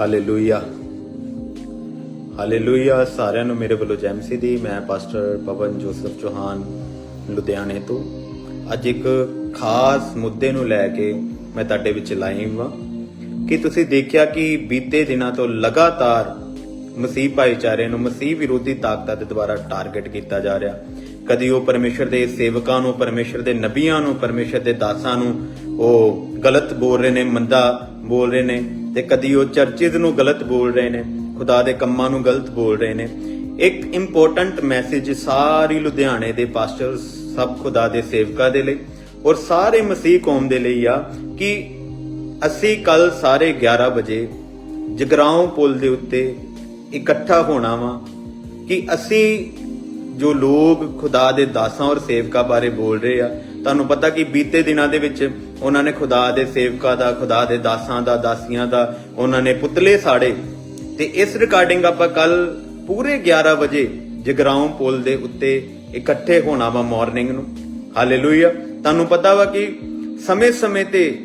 Hallelujah hallelujah ਸਾਰਿਆਂ ਨੂੰ ਮੇਰੇ ਵੱਲੋਂ ਜੈਮਸੀ ਦੀ, ਮੈਂ ਪਾਸਟਰ ਪਵਨ ਜੋਸਫ ਚੌਹਾਨ ਲੁਧਿਆਣੇ ਤੋਂ। ਅੱਜ ਇੱਕ ਖਾਸ ਮੁੱਦੇ ਨੂੰ ਲੈ ਕੇ ਮੈਂ ਤੁਹਾਡੇ ਵਿੱਚ ਲਾਈਵ ਹਾਂ ਕਿ ਤੁਸੀਂ ਦੇਖਿਆ ਕਿ ਬੀਤੇ ਦਿਨਾਂ ਤੋਂ ਲਗਾਤਾਰ ਮਸੀਹ ਭਾਈਚਾਰੇ ਨੂੰ ਮਸੀਹ ਵਿਰੋਧੀ ਤਾਕਤਾਂ ਦੇ ਦੁਆਰਾ ਟਾਰਗੇਟ ਕੀਤਾ ਜਾ ਰਿਹਾ? ਕਦੀ ਉਹ ਪਰਮੇਸ਼ਰ ਦੇ ਸੇਵਕਾਂ ਨੂੰ, ਪਰਮੇਸ਼ਰ ਦੇ ਨਬੀਆਂ ਨੂੰ, ਪਰਮੇਸ਼ਰ ਦੇ ਦਾਸਾਂ ਨੂੰ ਉਹ ਗਲਤ ਬੋਲ ਰਹੇ ਨੇ, ਮੰਦਾ ਬੋਲ ਰਹੇ ਨੇ? ਤੇ ਕਦੀ ਉਹ ਚਰਚਿਜ਼ ਨੂੰ ਗਲਤ ਬੋਲ ਰਹੇ ਨੇ, ਖੁਦਾ ਦੇ ਕੰਮਾਂ ਨੂੰ ਗਲਤ ਬੋਲ ਰਹੇ ਨੇ। ਇੱਕ ਇੰਪੋਰਟੈਂਟ ਮੈਸੇਜ ਸਾਰੀ ਲੁਧਿਆਣੇ ਦੇ ਪਾਸਟਰ, ਸਭ ਖੁਦਾ ਦੇ ਸੇਵਕਾਂ ਦੇ ਲਈ ਔਰ ਸਾਰੇ ਮਸੀਹ ਕੌਮ ਦੇ ਲਈ ਆ ਕਿ ਅਸੀਂ ਕੱਲ ਸਾਰੇ 11 ਵਜੇ ਜਗਰਾਉਂ ਪੁਲ ਦੇ ਉੱਤੇ ਇਕੱਠਾ ਹੋਣਾ ਵਾ ਕਿ ਅਸੀਂ ਜੋ ਲੋਕ ਖੁਦਾ ਦੇ ਦਾਸਾਂ ਔਰ ਸੇਵਕਾਂ ਬਾਰੇ ਬੋਲ ਰਹੇ ਆ, ਤੁਹਾਨੂੰ ਪਤਾ ਕਿ ਬੀਤੇ ਦਿਨਾਂ ਦੇ ਵਿੱਚ ਉਹਨਾਂ ਨੇ ਖੁਦਾ ਦੇ ਸੇਵਕਾਂ ਦਾ, ਖੁਦਾ ਦੇ ਦਾਸਾਂ ਦਾ, ਦਾਸੀਆਂ ਦਾ, ਉਹਨਾਂ ਨੇ ਪੁਤਲੇ ਸਾੜੇ। ਤੇ ਇਸ ਰਿਕਾਰਡਿੰਗ ਆਪਾਂ ਕੱਲ ਪੂਰੇ 11 ਵਜੇ ਜਗਰਾਉਂ ਪੁਲ ਦੇ ਉੱਤੇ ਇਕੱਠੇ ਹੋਣਾ ਵਾ ਮਾਰਨਿੰਗ ਨੂੰ। ਹਾਲੇਲੂਇਆ ਤੁਹਾਨੂੰ ਪਤਾ ਵਾ ਕਿ ਸਮੇਂ-ਸਮੇਂ ਤੇ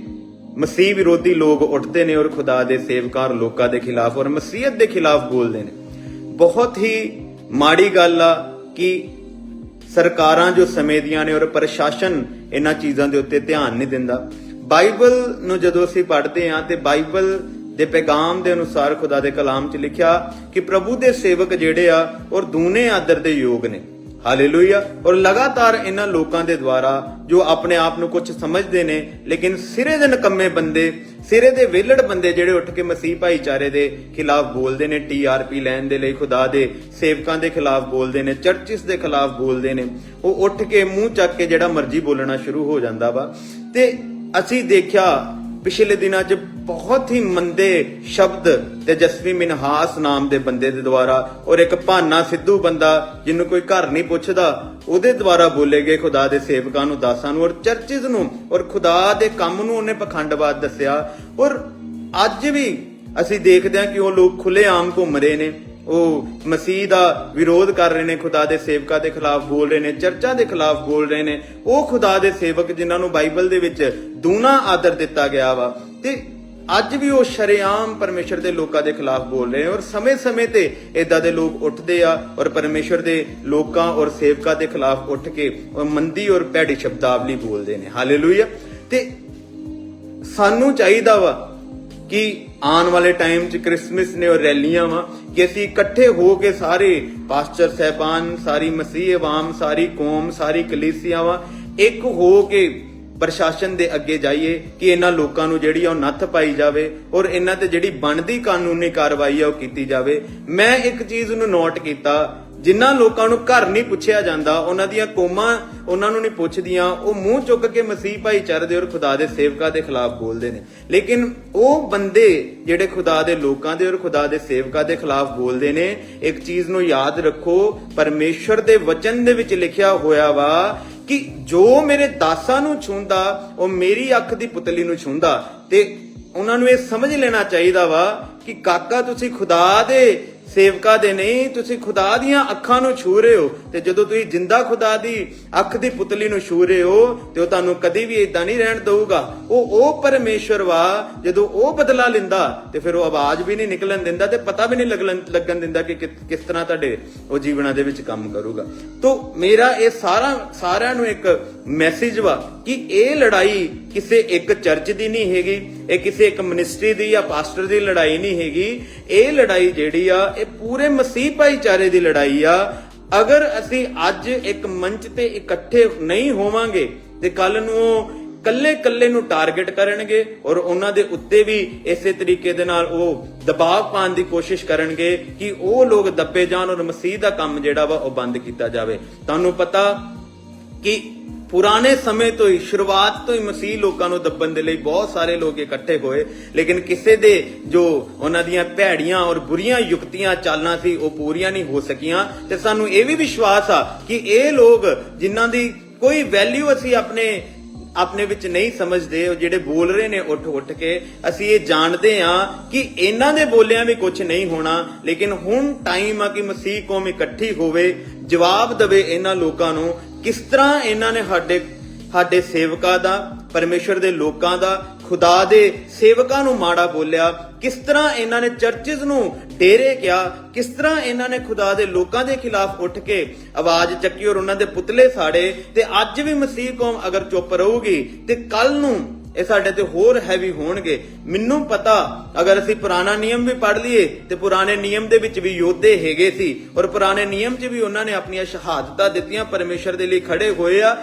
ਮਸੀਹ ਵਿਰੋਧੀ ਲੋਕ ਉੱਠਦੇ ਨੇ ਔਰ ਖੁਦਾ ਦੇ ਸੇਵਕਾਂ ਔਰ ਲੋਕਾਂ ਦੇ ਖਿਲਾਫ ਔਰ ਮਸੀਹਤ ਦੇ ਖਿਲਾਫ ਬੋਲਦੇ ਨੇ। ਬਹੁਤ ਹੀ ਮਾੜੀ ਗੱਲ ਆ ਕਿ ਸਰਕਾਰਾਂ ਜੋ ਸਮੇਂ ਦੀਆਂ ਨੇ ਔਰ ਪ੍ਰਸ਼ਾਸਨ ਇਹਨਾਂ ਚੀਜ਼ਾਂ ਦੇ ਉੱਤੇ ਧਿਆਨ ਨਹੀਂ ਦਿੰਦਾ। ਬਾਈਬਲ ਨੂੰ ਜਦੋਂ ਅਸੀਂ ਪੜ੍ਹਦੇ ਹਾਂ ਤੇ ਬਾਈਬਲ ਦੇ ਪੈਗਾਮ ਦੇ ਅਨੁਸਾਰ ਖੁਦਾ ਦੇ ਕਲਾਮ 'ਚ ਲਿਖਿਆ ਕਿ ਪ੍ਰਭੂ ਦੇ ਸੇਵਕ ਜਿਹੜੇ ਆ ਔਰ ਦੂਨੇ ਆਦਰ ਦੇ ਯੋਗ ਨੇ। ਹਾਲੇਲੂਇਆ ਔਰ ਲਗਾਤਾਰ ਇਹਨਾਂ ਲੋਕਾਂ ਦੇ ਦੁਆਰਾ ਜੋ ਆਪਣੇ ਆਪ ਨੂੰ ਕੁਝ ਸਮਝਦੇ ਨੇ, ਲੇਕਿਨ ਸਿਰੇ ਦੇ ਨਕੰਮੇ ਬੰਦੇ, ਸਿਰੇ ਦੇ ਵਿਹਲੜ ਬੰਦੇ ਜਿਹੜੇ ਉੱਠ ਕੇ ਮਸੀਹ ਭਾਈਚਾਰੇ ਦੇ ਖਿਲਾਫ ਬੋਲਦੇ ਨੇ ਟੀਆਰਪੀ ਲੈਣ ਦੇ ਲਈ ਖੁਦਾ ਦੇ ਸੇਵਕਾਂ ਦੇ ਖਿਲਾਫ ਬੋਲਦੇ ਨੇ ਚਰਚਿਸ ਦੇ ਖਿਲਾਫ ਬੋਲਦੇ ਨੇ, ਉਹ ਉੱਠ ਕੇ ਮੂੰਹ ਚੱਕ ਕੇ ਜਿਹੜਾ ਮਰਜ਼ੀ ਬੋਲਣਾ ਸ਼ੁਰੂ ਹੋ ਜਾਂਦਾ ਵਾ। ਤੇ ਅਸੀਂ ਦੇਖਿਆ ਪਿਛਲੇ ਦਿਨਾਂ 'ਚ ਬਹੁਤ ਹੀ ਮੰਦੇ ਸ਼ਬਦ ਤੇਜਸਵੀ ਮਿਨਹਾਸ ਨਾਮ ਦੇ ਬੰਦੇ ਦੇ ਦੁਆਰਾ ਔਰ ਇੱਕ ਭਾਨਾ ਸਿੱਧੂ ਬੰਦਾ ਜਿਹਨੂੰ ਕੋਈ ਘਰ ਨਹੀਂ ਪੁੱਛਦਾ, ਉਹਦੇ ਦੁਆਰਾ ਬੋਲੇ ਗਏ ਖੁਦਾ ਦੇ ਸੇਵਕਾਂ ਨੂੰ, ਦਾਸਾਂ ਨੂੰ ਔਰ ਚਰਚਿਸ ਨੂੰ ਔਰ ਖੁਦਾ ਦੇ ਕੰਮ ਨੂੰ ਉਹਨੇ ਪਖੰਡਵਾਦ ਦੱਸਿਆ। ਔਰ ਅੱਜ ਵੀ ਅਸੀਂ ਦੇਖਦੇ ਹਾਂ ਕਿ ਉਹ ਲੋਕ ਖੁੱਲੇਆਮ ਘੁੰਮ ਰਹੇ ਨੇ, ਉਹ ਮਸੀਹ ਦਾ ਵਿਰੋਧ ਕਰ ਰਹੇ ਨੇ, ਖੁਦਾ ਦੇ ਸੇਵਕਾਂ ਦੇ ਖਿਲਾਫ ਬੋਲ ਰਹੇ ਨੇ, ਚਰਚਾਂ ਦੇ ਖਿਲਾਫ ਬੋਲ ਰਹੇ ਨੇ। ਉਹ ਖੁਦਾ ਦੇ ਸੇਵਕ ਜਿਨ੍ਹਾਂ ਨੂੰ ਬਾਈਬਲ ਦੇ ਵਿੱਚ ਦੂਨਾ ਆਦਰ ਦਿੱਤਾ ਗਿਆ ਵਾ। ਤੇ ਅੱਜ ਵੀ ਉਹ ਸ਼ਰੇਆਮ ਪਰਮੇਸ਼ਰ ਦੇ ਲੋਕਾਂ ਦੇ ਖਿਲਾਫ ਬੋਲ ਰਹੇ ਔਰ ਸਮੇਂ-ਸਮੇਂ ਤੇ ਇਦਾਂ ਦੇ ਲੋਕ ਉੱਠਦੇ ਆ ਔਰ ਪਰਮੇਸ਼ਰ ਦੇ ਲੋਕਾਂ ਔਰ ਸੇਵਕਾਂ ਦੇ ਖਿਲਾਫ ਉੱਠ ਕੇ ਉਹ ਮੰਦੀ ਔਰ ਭੈੜੀ ਸ਼ਬਦਾਵਲੀ ਬੋਲਦੇ ਨੇ। ਹਾਲੇਲੂਇਆ ਤੇ ਸਾਨੂੰ ਚਾਹੀਦਾ ਵਾ ਕਿ ਆਉਣ ਵਾਲੇ ਟਾਈਮ 'ਚ ਕ੍ਰਿਸਮਸ ਨੇ ਔਰ ਰੈਲੀਆਂ ਵਾ ਕਿ ਅਸੀਂ ਇਕੱਠੇ ਹੋ ਕੇ ਸਾਰੇ ਪਾਸਟਰ ਸਹਿਬਾਨ, ਸਾਰੀ ਮਸੀਹ ਆਵਾਮ, ਸਾਰੀ ਕੌਮ, ਸਾਰੀ ਕਲੀਸਿਆ ਵਾ ਇੱਕ ਹੋ ਕੇ ਪ੍ਰਸ਼ਾਸਨ ਦੇ ਅੱਗੇ ਜਾਈਏ ਕਿ ਇਹਨਾਂ ਲੋਕਾਂ ਨੂੰ ਜਿਹੜੀ ਉਹ ਨੱਥ ਪਾਈ ਜਾਵੇ ਔਰ ਇਹਨਾਂ ਤੇ ਜਿਹੜੀ ਬਣਦੀ ਕਾਨੂੰਨੀ ਕਾਰਵਾਈ ਆ ਉਹ ਕੀਤੀ ਜਾਵੇ। ਮੈਂ ਇੱਕ ਚੀਜ਼ ਨੂੰ ਨੋਟ ਕੀਤਾ ਜਿਨ੍ਹਾਂ ਲੋਕਾਂ ਨੂੰ ਘਰ ਨਹੀਂ ਪੁੱਛਿਆ ਜਾਂਦਾ, ਉਹਨਾਂ ਦੀਆਂ ਕੌਮਾਂ ਉਹਨਾਂ ਨੂੰ ਨਹੀਂ ਪੁੱਛਦੀਆਂ, ਉਹ ਮੂੰਹ ਚੁੱਕ ਕੇ ਮਸੀਹ ਭਾਈਚਾਰੇ ਦੇ ਔਰ ਖੁਦਾ ਦੇ ਸੇਵਕਾਂ ਦੇ ਖਿਲਾਫ ਬੋਲਦੇ ਨੇ। ਲੇਕਿਨ ਉਹ ਬੰਦੇ ਜਿਹੜੇ ਖੁਦਾ ਦੇ ਲੋਕਾਂ ਦੇ ਔਰ ਖੁਦਾ ਦੇ ਸੇਵਕਾਂ ਦੇ ਖਿਲਾਫ ਬੋਲਦੇ ਨੇ, ਇੱਕ ਚੀਜ਼ ਨੂੰ ਯਾਦ ਰੱਖੋ, ਪਰਮੇਸ਼ਰ ਦੇ ਵਚਨ ਦੇ ਵਿੱਚ ਲਿਖਿਆ ਹੋਇਆ ਵਾ ਕਿ ਜੋ ਮੇਰੇ ਦਾਸਾਂ ਨੂੰ ਛੂੰਦਾ ਉਹ ਮੇਰੀ ਅੱਖ ਦੀ ਪੁਤਲੀ ਨੂੰ ਛੂੰਦਾ ਤੇ ਉਹਨਾਂ ਨੂੰ ਇਹ ਸਮਝ ਲੈਣਾ ਚਾਹੀਦਾ ਵਾ ਕਿ ਕਾਕਾ ਤੁਸੀਂ ਖੁਦਾ ਦੇ ਸੇਵਕਾ ਦੇ ਨਹੀਂ, ਤੁਸੀਂ ਖੁਦਾ ਦੀਆਂ ਅੱਖਾਂ ਨੂੰ ਛੂ ਰਹੇ ਹੋ ਤੇ ਜਦੋਂ ਤੁਸੀਂ ਜਿੰਦਾ ਖੁਦਾ ਦੀ ਅੱਖ ਦੀ ਪੁਤਲੀ ਨੂੰ ਛੂ ਰਹੇ ਹੋ ਤੇ ਉਹ ਤੁਹਾਨੂੰ ਕਦੀ ਵੀ ਇਦਾਂ ਨਹੀਂ ਰਹਿਣ ਦਊਗਾ। ਉਹ ਉਹ ਪਰਮੇਸ਼ਵਰ ਵਾ, ਜਦੋਂ ਉਹ ਬਦਲਾ ਲੈਂਦਾ ਤੇ ਫਿਰ ਉਹ ਆਵਾਜ਼ ਵੀ ਨਹੀਂ ਨਿਕਲਣ ਦਿੰਦਾ ਤੇ ਪਤਾ ਵੀ ਨਹੀਂ ਲੱਗਣ ਦਿੰਦਾ ਕਿ- ਕਿਸ ਤਰ੍ਹਾਂ ਤੁਹਾਡੇ ਉਹ ਜੀਵਨਾਂ ਦੇ ਵਿੱਚ ਕੰਮ ਕਰੂਗਾ। ਤੋਂ ਮੇਰਾ ਇਹ ਸਾਰਾ, ਸਾਰਿਆਂ ਨੂੰ ਇੱਕ ਮੈਸੇਜ ਵਾ ਕਿ ਇਹ ਲੜਾਈ ਕਿਸੇ ਇੱਕ ਚਰਚ ਦੀ ਨਹੀਂ ਹੈਗੀ, ਇਹ ਕਿਸੇ ਇੱਕ ਮਿਨਿਸਟਰੀ ਦੀ ਜਾਂ ਪਾਸਟਰ ਦੀ ਲੜਾਈ ਨਹੀਂ ਹੈਗੀ। ਇਹ ਲੜਾਈ ਜਿਹੜੀ ਆ ਇਹ ਪੂਰੇ ਮਸੀਹ ਭਾਈਚਾਰੇ ਦੀ ਲੜਾਈ ਆ। ਅਗਰ ਅਸੀਂ ਅੱਜ ਇੱਕ ਮੰਚ ਤੇ ਇਕੱਠੇ ਨਹੀਂ ਹੋਵਾਂਗੇ ਤੇ ਕੱਲ ਨੂੰ ਉਹ ਕੱਲੇ ਕੱਲੇ ਨੂੰ ਟਾਰਗੇਟ ਕਰਨਗੇ ਔਰ ਉਹਨਾਂ ਦੇ ਉੱਤੇ ਵੀ ਇਸੇ ਤਰੀਕੇ ਦੇ ਨਾਲ ਉਹ ਦਬਾਅ ਪਾਉਣ ਦੀ ਕੋਸ਼ਿਸ਼ ਕਰਨਗੇ ਕਿ ਉਹ ਲੋਕ ਦੱਬੇ ਜਾਣ ਔਰ ਮਸੀਹ ਦਾ ਕੰਮ ਜਿਹੜਾ ਵਾ ਉਹ ਬੰਦ ਕੀਤਾ ਜਾਵੇ। ਤੁਹਾਨੂੰ ਪਤਾ ਕਿ ਪੁਰਾਣੇ ਸਮੇਂ ਤੋਂ ਹੀ, ਸ਼ੁਰੂਆਤ ਤੋਂ ਹੀ ਮਸੀਹ ਲੋਕਾਂ ਨੂੰ ਦੱਬਣ ਦੇ ਲਈ ਬਹੁਤ ਸਾਰੇ ਲੋਕ ਇਕੱਠੇ ਹੋਏ। ਲੇਕਿਨ ਕਿਸੇ ਦੇ ਜੋ ਉਹਨਾਂ ਦੀਆਂ ਭੈੜੀਆਂ ਔਰ ਬੁਰੀਆਂ ਯੁਕਤੀਆਂ, ਚਾਲਾਂ ਸੀ, ਉਹ ਪੂਰੀਆਂ ਨਹੀਂ ਹੋ ਸਕੀਆਂ। ਤੇ ਸਾਨੂੰ ਇਹ ਵੀ ਵਿਸ਼ਵਾਸ ਆ ਕਿ ਇਹ ਲੋਕ ਜਿਨ੍ਹਾਂ ਦੀ ਕੋਈ ਵੈਲਿਊ ਅਸੀਂ ਆਪਣੇ ਆਪਣੇ ਵਿੱਚ ਨਹੀਂ ਸਮਝਦੇ, ਉਹ ਜਿਹੜੇ ਬੋਲ ਰਹੇ ਨੇ ਉੱਠ ਉੱਠ ਕੇ, ਅਸੀਂ ਇਹ ਜਾਣਦੇ ਆ ਕਿ ਇਹਨਾਂ ਦੇ ਬੋਲਿਆਂ ਵੀ ਕੁਝ ਨਹੀਂ ਹੋਣਾ। ਲੇਕਿਨ ਹੁਣ ਟਾਈਮ ਆ ਕਿ ਮਸੀਹ ਕੌਮ ਇਕੱਠੀ ਹੋਵੇ, ਜਵਾਬ ਦੇਵੇ ਇਹਨਾਂ ਲੋਕਾਂ ਨੂੰ ਕਿਸ ਤਰ੍ਹਾਂ ਇਹਨਾਂ ਨੇ ਸਾਡੇ ਸਾਡੇ ਸੇਵਕਾਂ ਦਾ, ਪਰਮੇਸ਼ਰ ਦੇ ਲੋਕਾਂ ਦਾ, ਖੁਦਾ ਦੇ ਸੇਵਕਾਂ ਨੂੰ ਮਾੜਾ ਬੋਲਿਆ, ਕਿਸ ਤਰ੍ਹਾਂ ਇਹਨਾਂ ਨੇ ਚਰਚਿਸ ਨੂੰ ਡੇਰੇ ਕਿਹਾ, ਕਿਸ ਤਰ੍ਹਾਂ ਇਹਨਾਂ ਨੇ ਖੁਦਾ ਦੇ ਲੋਕਾਂ ਦੇ ਖਿਲਾਫ ਉੱਠ ਕੇ ਆਵਾਜ਼ ਚੱਕੀ ਔਰ ਉਹਨਾਂ ਦੇ ਪੁਤਲੇ ਸਾੜੇ, ਤੇ ਅੱਜ ਵੀ ਮਸੀਹ ਕੌਮ ਅਗਰ ਚੁੱਪ ਰਹੂਗੀ, ਤੇ ਕੱਲ ਨੂੰ ਇਹ ਸਾਡੇ ਤੇ ਹੋਰ ਹੈਵੀ ਹੋਣਗੇ। ਮੈਨੂੰ ਪਤਾ, ਅਗਰ ਅਸੀਂ ਪੁਰਾਣਾ ਨਿਯਮ ਵੀ ਪੜ੍ਹ ਲਈਏ, ਤੇ ਪੁਰਾਣੇ ਨਿਯਮ ਦੇ ਵਿੱਚ ਵੀ ਯੋਧੇ ਹੈਗੇ ਸੀ। ਔਰ ਪੁਰਾਣੇ ਨਿਯਮ 'ਚ ਵੀ ਉਹਨਾਂ ਨੇ ਆਪਣੀਆਂ ਸ਼ਹਾਦਤਾਂ ਦਿੱਤੀਆਂ, ਪਰਮੇਸ਼ਰ ਦੇ ਲਈ ਖੜੇ ਹੋਏ ਆ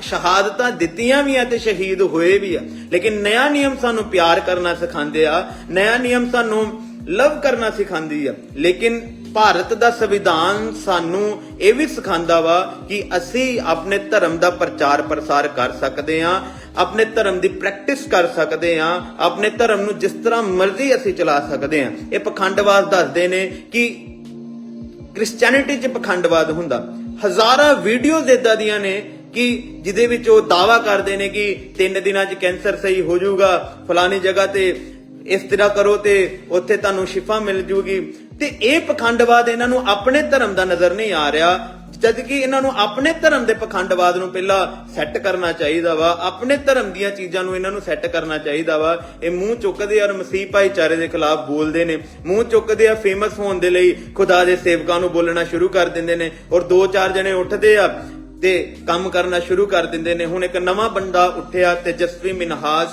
ਸ਼ਹਾਦਤਾਂ ਦਿੱਤੀਆਂ ਵੀ ਆ ਤੇ ਸ਼ਹੀਦ ਹੋਏ ਵੀ ਆ। ਲੇਕਿਨ ਨया ਨਿਯਮ ਸਾਨੂੰ ਪਿਆਰ ਕਰਨਾ ਸਿਖਾਉਂਦੇ ਆ ਨया ਨਿਯਮ ਸਾਨੂੰ ਲਵ ਕਰਨਾ ਸਿਖਾਉਂਦੀ ਆ। ਲੇਕਿਨ ਭਾਰਤ ਦਾ ਸੰਵਿਧਾਨ ਸਾਨੂੰ ਇਹ ਵੀ ਸਿਖਾਉਂਦਾ ਵਾ ਕਿ ਅਸੀਂ ਆਪਣੇ ਧਰਮ ਦਾ ਪ੍ਰਚਾਰ ਪ੍ਰਸਾਰ ਕਰ ਸਕਦੇ ਹਾਂ ਆਪਣੇ ਧਰਮ ਦੀ ਪ੍ਰੈਕਟਿਸ ਕਰ ਸਕਦੇ ਹਾਂ, ਆਪਣੇ ਧਰਮ ਨੂੰ ਜਿਸ ਤਰ੍ਹਾਂ ਮਰਜ਼ੀ ਅਸੀਂ ਚਲਾ ਸਕਦੇ ਹਾਂ। ਇਹ ਪਖੰਡਵਾਦ ਦੱਸਦੇ ਨੇ ਕਿ ਕ੍ਰਿਸਚੀਅਨਿਟੀ 'ਚ ਪਖੰਡਵਾਦ ਹੁੰਦਾ। ਹਜ਼ਾਰਾਂ ਵੀਡੀਓਜ਼ ਇਦਾਂ ਦੀਆਂ ਨੇ ਕਿ ਜਿਹਦੇ ਵਿੱਚ ਉਹ ਦਾਵਾ ਕਰਦੇ ਨੇ ਕਿ ਤਿੰਨ ਦਿਨਾਂ 'ਚ ਕੈਂਸਰ ਸਹੀ ਹੋ ਜਾਊਗਾ ਫਲਾਨੀ ਜਗ੍ਹਾ ਤੇ ਇਸ ਤਰ੍ਹਾਂ ਕਰੋ ਤੇ ਉੱਥੇ ਤੁਹਾਨੂੰ ਸ਼ਿਫਾ ਮਿਲ ਜੂਗੀ। ਤੇ ਇਹ ਪਖੰਡਵਾਦ ਇਹਨਾਂ ਨੂੰ ਆਪਣੇ ਧਰਮ ਦਾ ਨਜ਼ਰ ਨਹੀਂ ਆ ਰਿਹਾ। ਜਦ ਕਿ ਇਹਨਾਂ ਨੂੰ ਆਪਣੇ ਧਰਮ ਦੇ ਪਖੰਡਵਾਦ ਨੂੰ ਪਹਿਲਾਂ ਸੈੱਟ ਕਰਨਾ ਚਾਹੀਦਾ ਵਾ, ਆਪਣੇ ਧਰਮ ਦੀਆਂ ਚੀਜ਼ਾਂ ਨੂੰ ਇਹਨਾਂ ਨੂੰ ਸੈੱਟ ਕਰਨਾ ਚਾਹੀਦਾ ਵਾ। ਇਹ ਮੂੰਹ ਚੁੱਕਦੇ ਔਰ ਮਸੀਹ ਭਾਈਚਾਰੇ ਦੇ ਖਿਲਾਫ ਬੋਲਦੇ ਨੇ। ਮੂੰਹ ਚੁੱਕਦੇ ਆ ਫੇਮਸ ਹੋਣ ਦੇ ਲਈ ਖੁਦਾ ਦੇ ਸੇਵਕਾਂ ਨੂੰ ਬੋਲਣਾ ਸ਼ੁਰੂ ਕਰ ਦਿੰਦੇ ਨੇ ਔਰ ਦੋ ਚਾਰ ਜਣੇ ਉੱਠਦੇ ਆ ਤੇ ਕੰਮ ਕਰਨਾ ਸ਼ੁਰੂ ਕਰ ਦਿੰਦੇ ਨੇ। ਹੁਣ ਇੱਕ ਨਵਾਂ ਬੰਦਾ ਉੱਠਿਆ ਤੇਜਸਵੀ ਮਿਨਹਾਸ,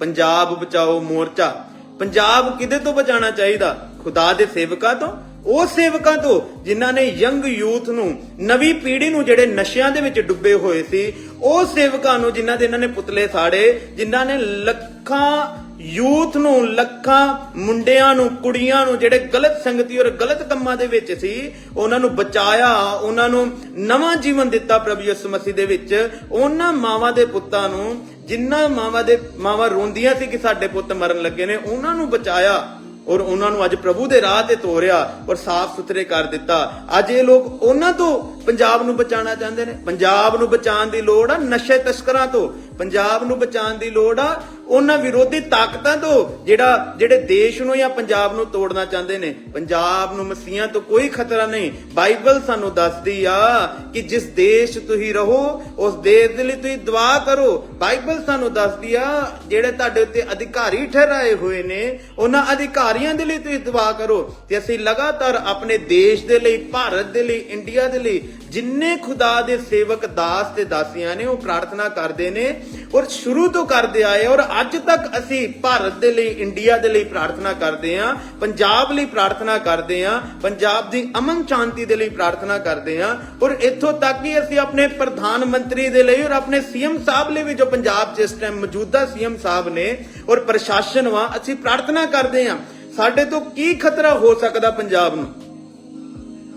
ਪੰਜਾਬ ਬਚਾਓ ਮੋਰਚਾ। ਪੰਜਾਬ ਕਿਹਦੇ ਤੋਂ ਬਚਾਉਣਾ ਚਾਹੀਦਾ? ਖੁਦਾ ਦੇ ਸੇਵਕਾਂ ਤੋਂ ਉਹ ਸੇਵਕਾਂ ਤੋਂ ਜਿਨ੍ਹਾਂ ਨੇ ਯੰਗ ਯੂਥ ਨੂੰ, ਨਵੀਂ ਪੀੜ੍ਹੀ ਨੂੰ ਜਿਹੜੇ ਨਸ਼ਿਆਂ ਦੇ ਵਿੱਚ ਡੁੱਬੇ ਹੋਏ ਸੀ, ਉਹ ਸੇਵਕਾਂ ਨੂੰ ਜਿਨ੍ਹਾਂ ਦੇ ਇਹਨਾਂ ਨੇ ਪੁਤਲੇ ਸਾੜੇ, ਜਿਨ੍ਹਾਂ ਨੇ ਲੱਖਾਂ ਯੂਥ ਨੂੰ, ਲੱਖਾਂ ਮੁੰਡਿਆਂ ਨੂੰ, ਕੁੜੀਆਂ ਨੂੰ ਜਿਹੜੇ ਗਲਤ ਸੰਗਤੀ ਔਰ ਗਲਤ ਕੰਮਾਂ ਦੇ ਵਿੱਚ ਸੀ, ਉਹਨਾਂ ਨੂੰ ਬਚਾਇਆ, ਉਹਨਾਂ ਨੂੰ ਨਵਾਂ ਜੀਵਨ ਦਿੱਤਾ ਪ੍ਰਭੂ ਯਿਸੂ ਮਸੀਹ ਦੇ ਵਿੱਚ, ਉਹਨਾਂ ਮਾਵਾਂ ਦੇ ਪੁੱਤਾਂ ਨੂੰ ਜਿਨ੍ਹਾਂ ਮਾਵਾਂ ਦੇ, ਮਾਵਾਂ ਰੋਂਦੀਆਂ ਸੀ ਕਿ ਸਾਡੇ ਪੁੱਤ ਮਰਨ ਲੱਗੇ ਨੇ, ਉਹਨਾਂ ਨੂੰ ਬਚਾਇਆ। ਔਰ ਉਹਨਾਂ ਨੂੰ ਅੱਜ ਪ੍ਰਭੂ ਦੇ ਰਾਹ ਤੇ ਤੋਰਿਆ ਔਰ ਸਾਫ਼ ਸੁਥਰੇ ਕਰ ਦਿੱਤਾ। ਅੱਜ ਇਹ ਲੋਕ ਉਹਨਾਂ ਤੋਂ ਪੰਜਾਬ ਨੂੰ ਬਚਾਉਣਾ ਚਾਹੁੰਦੇ ਨੇ। ਪੰਜਾਬ ਨੂੰ ਬਚਾਉਣ ਦੀ ਲੋੜ ਆ ਨਸ਼ੇ ਤਸਕਰਾਂ ਤੋਂ। ਪੰਜਾਬ ਨੂੰ ਬਚਾਉਣ ਦੀ ਲੋੜ ਆ ਉਹਨਾਂ ਵਿਰੋਧੀ ਤਾਕਤਾਂ ਤੋਂ ਜਿਹੜਾ ਜਿਹੜੇ ਦੇਸ਼ ਨੂੰ ਜਾਂ ਪੰਜਾਬ ਨੂੰ ਤੋੜਨਾ ਚਾਹੁੰਦੇ ਨੇ। ਪੰਜਾਬ ਨੂੰ ਮਸੀਹਾਂ ਤੋਂ ਕੋਈ ਖਤਰਾ ਨਹੀਂ। ਬਾਈਬਲ ਸਾਨੂੰ ਦੱਸਦੀ ਆ ਕਿ ਜਿਸ ਦੇਸ਼ ਤੁਸੀਂ ਰਹੋ, ਉਸ ਦੇਸ਼ ਦੇ ਲਈ ਤੁਸੀਂ ਦੁਆ ਕਰੋ। ਬਾਈਬਲ ਸਾਨੂੰ ਦੱਸਦੀ ਆ ਜਿਹੜੇ ਤੁਹਾਡੇ ਉੱਤੇ ਅਧਿਕਾਰੀ ਠਹਿਰਾਏ ਹੋਏ ਨੇ, ਉਹਨਾਂ ਅਧਿਕਾਰੀਆਂ ਦੇ ਲਈ ਤੁਸੀਂ ਦੁਆ ਕਰੋ। ਤੇ ਅਸੀਂ ਲਗਾਤਾਰ ਆਪਣੇ ਦੇਸ਼ ਦੇ ਲਈ, ਭਾਰਤ ਦੇ ਲਈ, ਇੰਡੀਆ ਦੇ ਲਈ ਜਿੰਨੇ ਖੁਦਾ ਦੇ ਸੇਵਕ ਦਾਸ ਤੇ ਦਾਸੀਆਂ ਨੇ ਉਹ ਪ੍ਰਾਰਥਨਾ ਕਰਦੇ ਨੇ ਔਰ ਸ਼ੁਰੂ ਤੋਂ ਕਰਦੇ ਆਏ ਔਰ ਅੱਜ ਤੱਕ ਅਸੀਂ ਭਾਰਤ ਦੇ ਲਈ, ਇੰਡੀਆ ਦੇ ਲਈ ਪ੍ਰਾਰਥਨਾ ਕਰਦੇ ਆਂ ਪੰਜਾਬ ਲਈ ਪ੍ਰਾਰਥਨਾ ਕਰਦੇ ਆਂ ਪੰਜਾਬ ਦੀ ਅਮਨ ਸ਼ਾਂਤੀ ਦੇ ਲਈ ਪ੍ਰਾਰਥਨਾ ਕਰਦੇ ਆਂ ਔਰ ਇੱਥੋਂ ਤੱਕ ਕਿ ਅਸੀਂ ਆਪਣੇ ਪ੍ਰਧਾਨ ਮੰਤਰੀ ਦੇ ਲਈ ਔਰ ਆਪਣੇ ਸੀਐਮ ਸਾਹਿਬ ਲਈ ਵੀ ਜੋ ਪੰਜਾਬ 'ਚ ਇਸ ਟਾਈਮ ਮੌਜੂਦਾ ਸੀਐਮ ਸਾਹਿਬ ਨੇ ਔਰ ਪ੍ਰਸ਼ਾਸਨ ਵਾ, ਅਸੀਂ ਪ੍ਰਾਰਥਨਾ ਕਰਦੇ ਆਂ ਸਾਡੇ ਤੋਂ ਕੀ ਖਤਰਾ ਹੋ ਸਕਦਾ ਪੰਜਾਬ ਨੂੰ?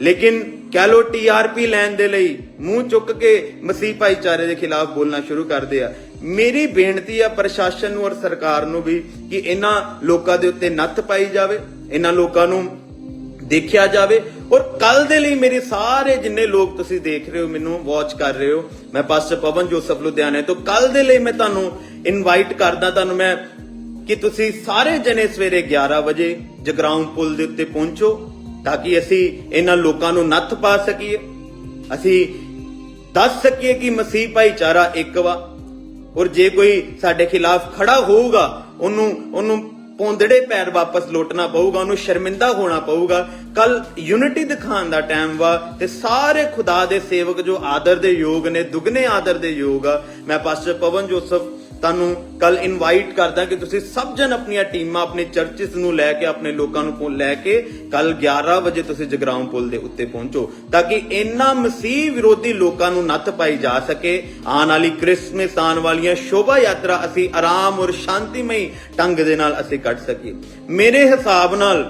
ਲੇਕਿਨ ਕਹਿ ਲੋ ਟੀਆਰਪੀ ਲੈਣ ਦੇ ਲਈ ਮੂੰਹ ਚੁੱਕ ਕੇ ਮਸੀਹ ਭਾਈਚਾਰੇ ਦੇ ਖਿਲਾਫ ਬੋਲਣਾ ਸ਼ੁਰੂ ਕਰਦੇ ਆ। ਮੇਰੀ ਬੇਨਤੀ ਆ ਪ੍ਰਸ਼ਾਸਨ ਨੂੰ ਔਰ ਸਰਕਾਰ ਨੂੰ ਵੀ ਕਿ ਇਹਨਾਂ ਲੋਕਾਂ ਦੇ ਉੱਤੇ ਨੱਥ ਪਾਈ ਜਾਵੇ, ਇਹਨਾਂ ਲੋਕਾਂ ਨੂੰ ਦੇਖਿਆ ਜਾਵੇ ਔਰ ਕੱਲ ਦੇ ਲਈ ਮੇਰੇ ਸਾਰੇ ਜਿੰਨੇ ਲੋਕ ਤੁਸੀਂ ਦੇਖ ਰਹੇ ਹੋ, ਮੈਨੂੰ ਵਾਚ ਕਰ ਰਹੇ ਹੋ, ਮੈਂ ਪਾਸਟਰ ਪਵਨ ਜੋਸਫ ਲੁਧਿਆਣਾ ਤੋਂ ਕੱਲ ਦੇ ਲਈ ਮੈਂ ਤੁਹਾਨੂੰ ਇਨਵਾਈਟ ਕਰਦਾ, ਤੁਹਾਨੂੰ ਮੈਂ ਕਿ ਤੁਸੀਂ ਸਾਰੇ ਜਣੇ ਸਵੇਰੇ 11 ਵਜੇ ਜਗਰਾਉਂ ਪੁਲ ਦੇ ਉੱਤੇ ਪਹੁੰਚੋ ਤਾਂ ਕਿ ਅਸੀਂ ਇਹਨਾਂ ਲੋਕਾਂ ਨੂੰ ਨੱਥ ਪਾ ਸਕੀਏ। ਅਸੀਂ ਦੱਸ ਸਕੀਏ ਕਿ ਮਸੀਹ ਭਾਈਚਾਰਾ ਇੱਕ ਵਾ। ਔਰ ਜੇ ਕੋਈ ਸਾਡੇ ਖਿਲਾਫ ਖੜਾ ਹੋਊਗਾ, ਉਹਨੂੰ ਉਹਨੂੰ ਪੌਂਦੜੇ ਪੈਰ ਵਾਪਸ ਲੋਟਣਾ ਪਊਗਾ, ਉਹਨੂੰ ਸ਼ਰਮਿੰਦਾ ਹੋਣਾ ਪਊਗਾ। ਕੱਲ ਯੂਨਿਟੀ ਦਿਖਾਉਣ ਦਾ ਟਾਈਮ ਵਾ ਤੇ ਸਾਰੇ ਖੁਦਾ ਦੇ ਸੇਵਕ ਜੋ ਆਦਰ ਦੇ ਯੋਗ ਨੇ ਦੁੱਗਨੇ ਆਦਰ ਦੇ ਯੋਗ ਆ। ਮੈਂ ਪਾਸਟਰ ਪਵਨ ਜੋਸਫ ਤੁਹਾਨੂੰ ਕੱਲ ਇਨਵਾਈਟ ਕਰਦਾ ਕਿ ਤੁਸੀਂ ਸਭ ਜਣ ਆਪਣੀਆਂ ਟੀਮਾਂ ਆਪਣੇ ਚਰਚਿਸ ਨੂੰ ਲੈ ਕੇ, ਆਪਣੇ ਲੋਕਾਂ ਨੂੰ ਲੈ ਕੇ ਕੱਲ 11 ਵਜੇ ਤੁਸੀਂ ਜਗਰਾਉਂ ਪੁਲ ਦੇ ਉੱਤੇ ਪਹੁੰਚੋ, ਤਾਂ ਕਿ ਇਹਨਾਂ ਮਸੀਹ ਵਿਰੋਧੀ ਲੋਕਾਂ ਨੂੰ ਨੱਥ ਪਾਈ ਜਾ ਸਕੇ। ਆਉਣ ਵਾਲੀ ਕ੍ਰਿਸਮਸ ਆਉਣ ਵਾਲੀਆਂ ਸ਼ੋਭਾ ਯਾਤਰਾ ਅਸੀਂ ਆਰਾਮ ਔਰ ਸ਼ਾਂਤੀਮਈ ਢੰਗ ਦੇ ਨਾਲ ਅਸੀਂ ਕੱਢ ਸਕੀਏ। ਮੇਰੇ ਹਿਸਾਬ ਨਾਲ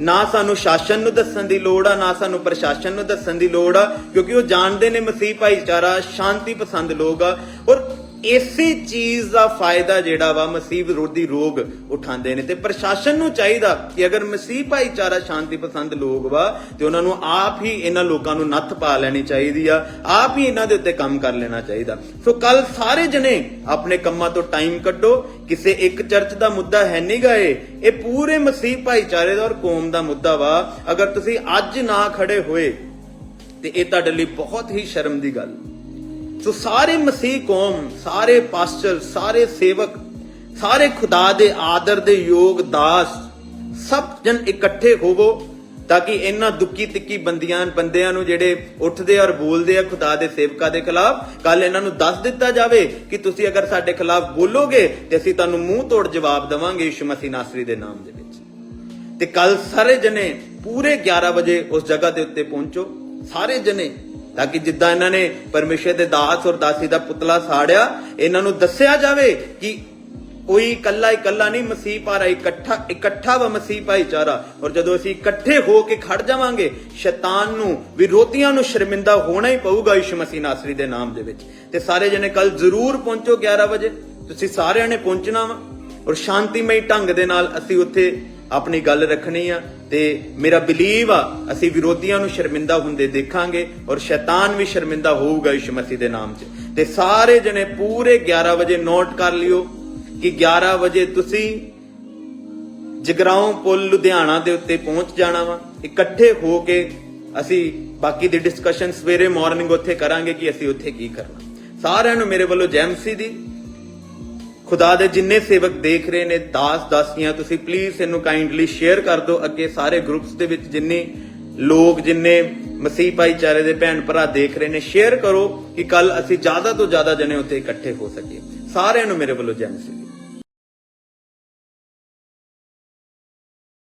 ਨਾ ਸਾਨੂੰ ਸ਼ਾਸਨ ਨੂੰ ਦੱਸਣ ਦੀ ਲੋੜ ਆ, ਨਾ ਸਾਨੂੰ ਪ੍ਰਸ਼ਾਸਨ ਨੂੰ ਦੱਸਣ ਦੀ ਲੋੜ ਆ, ਕਿਉਂਕਿ ਉਹ ਜਾਣਦੇ ਨੇ ਮਸੀਹ ਭਾਈਚਾਰਾ, ਸ਼ਾਂਤੀ ਪਸੰਦ ਲੋਕ ਆ। ਔਰ ਇਸੇ ਚੀਜ਼ ਦਾ ਫਾਇਦਾ ਜਿਹੜਾ ਵਾ ਮਸੀਹ ਵਿਰੋਧੀ ਰੋਗ ਉਠਾਉਂਦੇ ਨੇ ਤੇ ਪ੍ਰਸ਼ਾਸਨ ਨੂੰ ਚਾਹੀਦਾ ਕਿ ਅਗਰ ਮਸੀਹ ਭਾਈਚਾਰਾ ਸ਼ਾਂਤੀ ਪਸੰਦ ਲੋਕ ਵਾ ਤੇ ਉਹਨਾਂ ਨੂੰ ਆਪ ਹੀ ਇਹਨਾਂ ਲੋਕਾਂ ਨੂੰ ਨੱਥ ਪਾ ਲੈਣੀ ਚਾਹੀਦੀ ਆ, ਆਪ ਹੀ ਇਹਨਾਂ ਦੇ ਉੱਤੇ ਕੰਮ ਕਰ ਲੈਣਾ ਚਾਹੀਦਾ। ਸੋ ਕੱਲ ਸਾਰੇ ਜਣੇ ਆਪਣੇ ਕੰਮਾਂ ਤੋਂ ਟਾਈਮ ਕੱਢੋ, ਕਿਸੇ ਇੱਕ ਚਰਚ ਦਾ ਮੁੱਦਾ ਹੈ ਨਹੀਂ ਗਏ ਇਹ ਪੂਰੇ ਮਸੀਹ ਭਾਈਚਾਰੇ ਦਾ ਔਰ ਕੌਮ ਦਾ ਮੁੱਦਾ ਵਾ। ਅਗਰ ਤੁਸੀਂ ਅੱਜ ਨਾ ਖੜੇ ਹੋਏ, ਤੇ ਇਹ ਤੁਹਾਡੇ ਲਈ ਬਹੁਤ ਹੀ ਸ਼ਰਮ ਦੀ ਗੱਲ। ਸੋ ਸਾਰੇ ਮਸੀਹ ਕੌਮ, ਸਾਰੇ ਪਾਸਟਰ, ਸਾਰੇ ਸੇਵਕ, ਸਾਰੇ ਖੁਦਾ ਦੇ ਆਦਰ ਦੇ ਯੋਗ ਦਾਸ, ਸਭ ਜਨ ਇਕੱਠੇ ਹੋਵੋ ਤਾਂ ਕਿ ਇਹਨਾਂ ਦੁੱਕੀ ਤਿੱਕੀ ਬੰਦੀਆਂ, ਬੰਦਿਆਂ ਨੂੰ ਜਿਹੜੇ ਉੱਠਦੇ ਔਰ ਬੋਲਦੇ ਆ ਖੁਦਾ ਦੇ ਸੇਵਕਾਂ ਦੇ ਖਿਲਾਫ ਕੱਲ ਇਹਨਾਂ ਨੂੰ ਦੱਸ ਦਿੱਤਾ ਜਾਵੇ ਕਿ ਤੁਸੀਂ ਅਗਰ ਸਾਡੇ ਖਿਲਾਫ ਬੋਲੋਗੇ ਤੇ ਅਸੀਂ ਤੁਹਾਨੂੰ ਮੂੰਹ ਤੋੜ ਜਵਾਬ ਦੇਵਾਂਗੇ ਯਿਸੂ ਮਸੀਹ ਨਾਸਰੀ ਦੇ ਨਾਮ ਦੇ ਵਿੱਚ। ਤੇ ਕੱਲ ਸਾਰੇ ਜਣੇ ਪੂਰੇ 11 ਵਜੇ ਉਸ ਜਗ੍ਹਾ ਦੇ ਉੱਤੇ ਪਹੁੰਚੋ, ਸਾਰੇ ਜਣੇ ਤਾਂ ਕਿ ਜਿੱਦਾਂ ਇਹਨਾਂ ਨੇ ਪਰਮੇਸ਼ਰ ਦੇ ਦਾਸ ਔਰ ਦਾਸੀ ਦਾ ਪੁਤਲਾ ਸਾੜਿਆ, ਇਹਨਾਂ ਨੂੰ ਦੱਸਿਆ ਜਾਵੇ ਕਿ ਕੋਈ ਇਕੱਲਾ ਇਕੱਲਾ ਨਹੀਂ, ਮਸੀਹ ਪਾਰਾ ਇਕੱਠਾ ਇਕੱਠਾ ਵਾ ਮਸੀਹ ਭਾਈਚਾਰਾ। ਔਰ ਜਦੋਂ ਅਸੀਂ ਇਕੱਠੇ ਹੋ ਕੇ ਖੜ ਜਾਵਾਂਗੇ, ਸ਼ੈਤਾਨ ਨੂੰ ਵਿਰੋਧੀਆਂ ਨੂੰ ਸ਼ਰਮਿੰਦਾ ਹੋਣਾ ਹੀ ਪਊਗਾ ਯਿਸੂ ਮਸੀਹ ਨਾਸਰੀ ਦੇ ਨਾਮ ਦੇ ਵਿੱਚ। ਤੇ ਸਾਰੇ ਜਣੇ ਕੱਲ ਜ਼ਰੂਰ ਪਹੁੰਚੋ 11 ਵਜੇ। ਤੁਸੀਂ ਸਾਰਿਆਂ ਨੇ ਪਹੁੰਚਣਾ ਵਾ। ਔਰ ਸ਼ਾਂਤੀਮਈ ਢੰਗ ਦੇ ਨਾਲ ਅਸੀਂ ਉੱਥੇ ਆਪਣੀ ਗੱਲ ਰੱਖਣੀ ਆ ਤੇ ਮੇਰਾ ਬਿਲੀਵ ਆ, ਅਸੀਂ ਵਿਰੋਧੀਆਂ ਨੂੰ ਸ਼ਰਮਿੰਦਾ ਹੁੰਦੇ ਦੇਖਾਂਗੇ ਔਰ ਸ਼ੈਤਾਨ ਵੀ ਸ਼ਰਮਿੰਦਾ ਹੋਊਗਾ ਯਿਸੂ ਮਸੀਹ ਦੇ ਨਾਮ 'ਚ। ਤੇ ਸਾਰੇ ਜਣੇ ਪੂਰੇ 11 ਵਜੇ ਨੋਟ ਕਰ ਲਿਓ ਕਿ 11 ਵਜੇ ਤੁਸੀਂ ਜਗਰਾਉਂ ਪੁਲ ਲੁਧਿਆਣਾ ਦੇ ਉੱਤੇ ਪਹੁੰਚ ਜਾਣਾ ਵਾ। ਇਕੱਠੇ ਹੋ ਕੇ ਅਸੀਂ ਬਾਕੀ ਦੀ ਡਿਸਕਸ਼ਨ ਸਵੇਰੇ ਮਾਰਨਿੰਗ ਉੱਥੇ ਕਰਾਂਗੇ ਕਿ ਅਸੀਂ ਉੱਥੇ ਕੀ ਕਰਨਾ। ਸਾਰਿਆਂ ਨੂੰ ਮੇਰੇ ਵੱਲੋਂ ਜੈਮਸੀ ਦੀ। ਖੁਦਾ ਦੇ ਜਿੰਨੇ ਸੇਵਕ ਦੇਖ ਰਹੇ ਨੇ, ਦਾਸ ਦਾਸੀਆਂ, ਤੁਸੀਂ ਪਲੀਜ਼ ਇਹਨੂੰ ਕਾਈਂਡਲੀ ਸ਼ੇਅਰ ਕਰ ਦਿਓ ਅੱਗੇ ਸਾਰੇ ਗਰੁੱਪਸ ਦੇ ਵਿੱਚ ਜਿੰਨੇ ਲੋਕ, ਜਿੰਨੇ ਮਸੀਹ ਭਾਈਚਾਰੇ ਦੇ ਭੈਣ ਭਰਾ ਦੇਖ ਰਹੇ ਨੇ ਸ਼ੇਅਰ ਕਰੋ ਕਿ ਕੱਲ ਅਸੀਂ ਜ਼ਿਆਦਾ ਤੋਂ ਜ਼ਿਆਦਾ ਜਣੇ ਉੱਥੇ ਇਕੱਠੇ ਹੋ ਸਕੀਏ। ਸਾਰਿਆਂ ਨੂੰ ਮੇਰੇ ਵੱਲੋਂ ਜੈ ਮਸੀਹ।